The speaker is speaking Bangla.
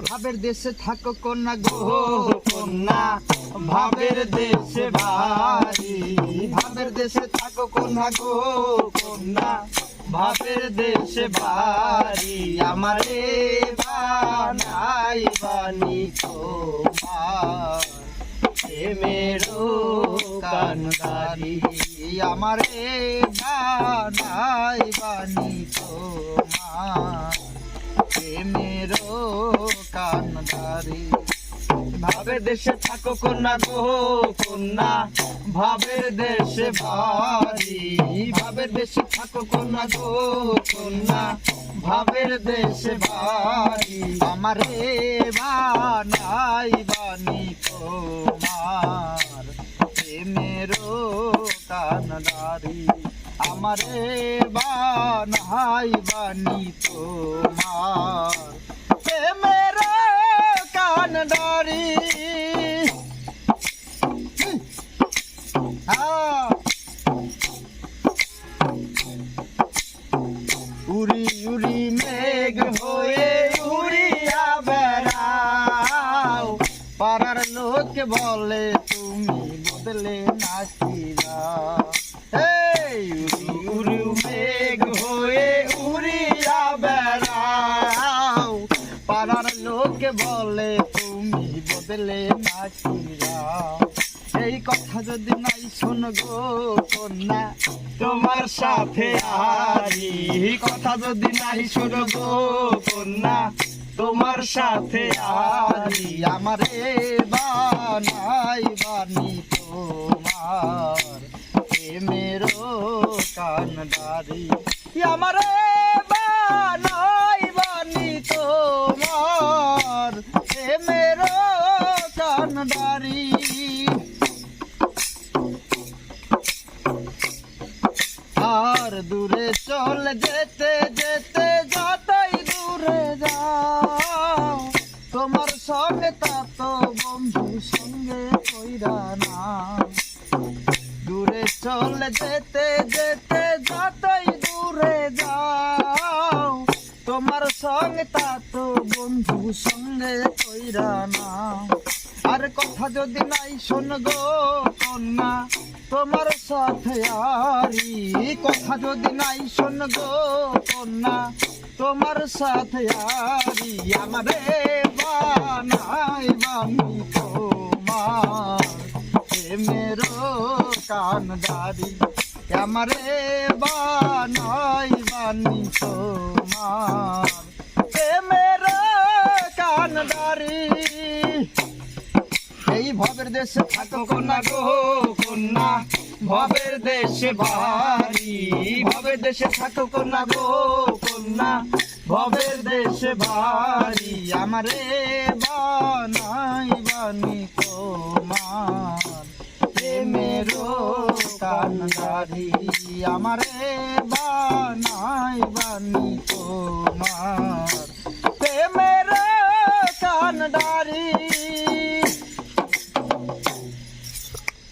করো। ভাবের দেশে থাকো কন্যা গো, কন্যা। ভাবের দেশে ভারি ভাবের দেশে থাকো কন্যা গো, কন্যা। ভাবের দেশে ভারি আমারে বানাই বানি তোমার। মেরো কানদারি আমারে বানাই বানি তোমার। কানদারি ভাবের দেশে থাকো কন্যা গো, কন্যা। ভাবের দেশে ভারি ভাবের দেশে থাকো কন্যা গো, কন্যা। ভাবের দেশে ভারি আমারে বানাই বানি তোমার। প্রেমেরও কানদারি আমারে বানাই বানি তোমার। প্রেমের আহ। উড়ি উড়ি মেঘ হয়ে উড়িয়া বেড়াও। পাড়ার লোক বলে তুমি বদলে নাচিরা লোক বলে, তুমি বদলে নাচিরা এই কথা যদি নাই শোন গো কন্যা, তোমার সাথে আরি কথা যদি নাই শোন গো কন্যা, তোমার সাথে আরি আমারে বানাই বানি তোমার প্রেমেরও কানদারি আমারে বানাই বানি তোমার প্রেমেরও কানদারি আর দূরে চলে, যেতে যেতে যতই দূরে যাও, তোমার সঙ্গে তা তো বন্ধু সঙ্গে কইরা না দূরে চলে, যেতে যেতে যতই দূরে যাও তোমার সঙ্গে তা তো বন্ধু সঙ্গে কইরা না। আর কথা যদি নাই শোন গো কন্যা, তোমার সাথে আরি কথা যদি নাই শোন গো কন্যা, তোমার সাথে আরি আমারে বানাই বানি তোমার। মেরো কানদারি আমারে বানাই বানি তোমার ভবের দেশে থাকো কন্যা গো, কন্যা। ভবের দেশে ভারি ভবের দেশে থাকো কন্যা গো, কন্যা। ভবের দেশে ভারি আমারে বানাই বানি তোমার। প্রেমেরও কানদারি আমারে বানাই বানি তোমার। প্রেমের কানদারি